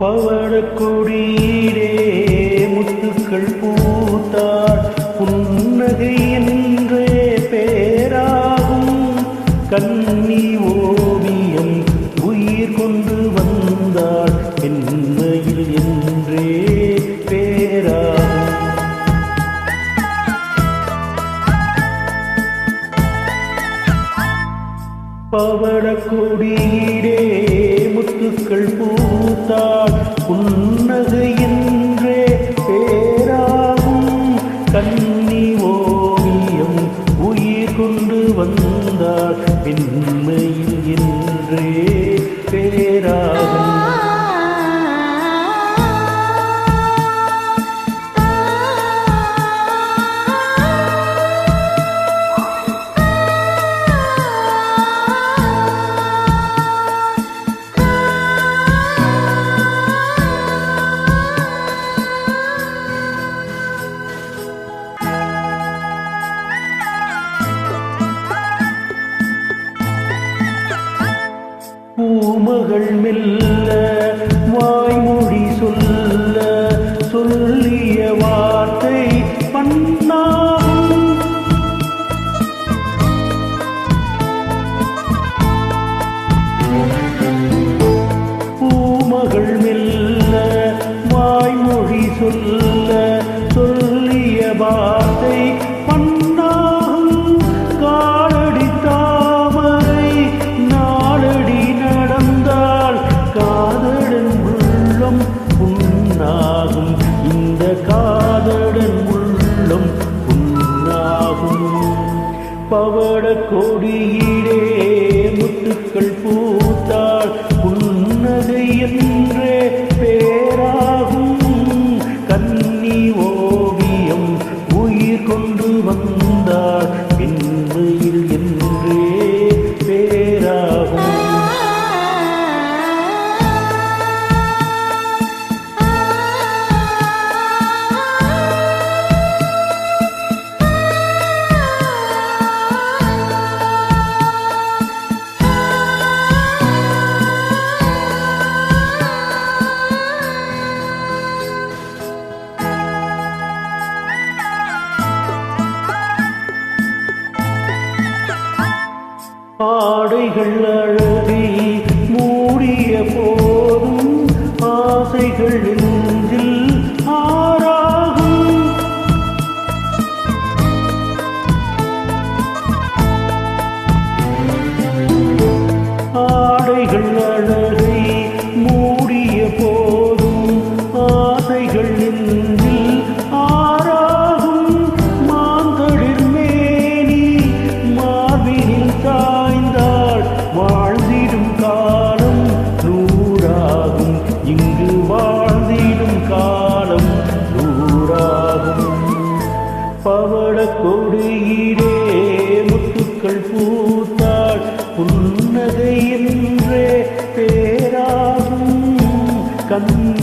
பவழக்கொடியிலே முத்துக்கள் பூத்தாள். புன்னகை என்றே பேராகும். கண்ணி ஓவியம் உயிர் கொண்டு வந்தாள். என் பவழக்கொடியிலே முத்துக்கள் பூத்தாள் புன்னகை மெல்ல வாய்மொழி சொல்ல சொல்லிய வார்த்தை பண்பு வீடே முத்துக்கள் பூ ஆடைகள் அழகை மூடிய போதும் ஆசைகள் நீரே முத்துக்கள் பூத்தாள் புன்னகை என்றே பேராகும். கண்